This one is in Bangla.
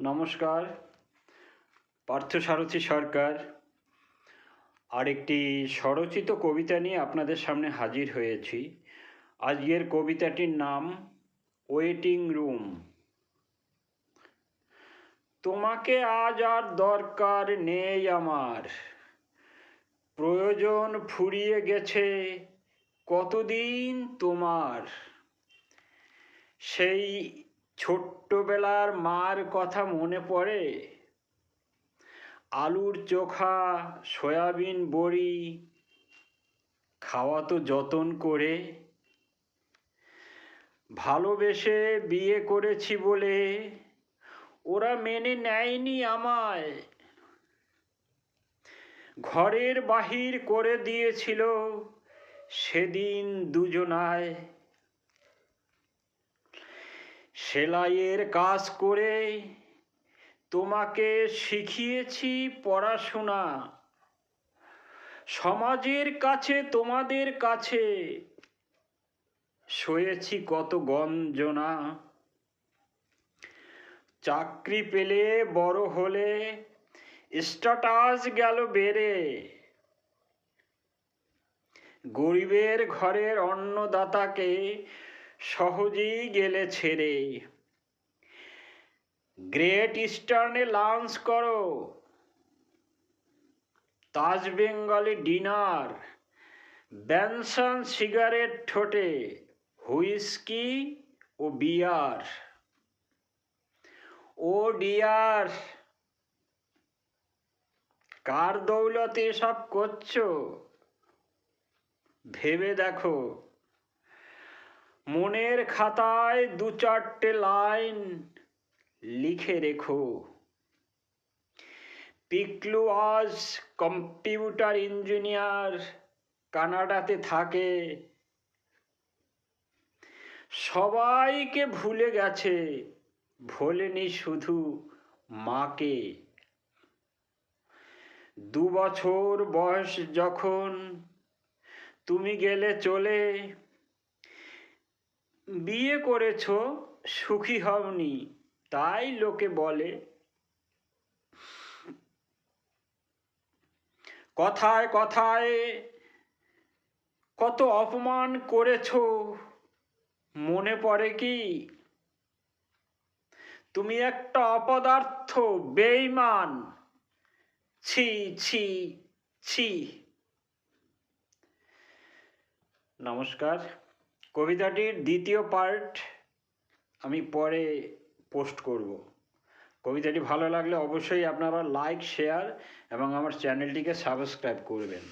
নমস্কার। পার্থসারথী সরকার আরেকটি স্বরচিত কবিতা নিয়ে আপনাদের সামনে হাজির হয়েছি। আজকের কবিতাটির নাম ওয়েটিং রুম তোমাকে আজ আর দরকার নেই আমার। প্রয়োজন ফুরিয়ে গেছে কতদিন তোমার? সেই ছোট্টবেলার মার কথা মনে পড়ে? আলুর চোখা, সয়াবিন বড়ি, খাওয়া তো যতন করে। ভালোবেসে বিয়ে করেছি বলে ওরা মেনে নেয়নি আমায়। ঘরের বাহির করে দিয়েছিল সেদিন দুজনায়। সেলাইয়ের কাজ করে তোমাকে শিখিয়েছি পড়াশোনা। সমাজের কাছে, তোমাদের কাছে সয়েছি কত গঞ্জনা। চাকরি পেলে বড় হলে স্ট্যাটাস গেল বেড়ে। গরিবের ঘরের অন্নদাতাকে সহজেই গেলে ছেড়ে গ্রেট ইস্টার্নে লাঞ্চ করো। Taj Bengali dinner Benson cigarette ঠোঁটে। হুইস্কি ও বিয়ার ও ডিয়ার কার দৌলতে এসব করছ? ভেবে দেখো। মনের খাতায় দু চারটে লাইন লিখে রেখো। পিকলু আজ কম্পিউটার ইঞ্জিনিয়ার কানাডাতে থাকে। সবাইকে ভুলে গেছে, ভোলেনি শুধু মাকে। দু বছর বয়স যখন তুমি গেলে চলে বিয়ে করেছ, সুখী হওনি, তাই লোকে বলে। কথায় কথায় কত অপমান করেছ, মনে পড়ে কি? তুমি একটা অপদার্থ বেইমান ছি ছি ছি। নমস্কার। কবিতাটির দ্বিতীয় পার্ট আমি পরে পোস্ট করব। কবিতাটি ভালো লাগলে অবশ্যই আপনারা লাইক শেয়ার এবং আমার চ্যানেলটিকে সাবস্ক্রাইব করবেন।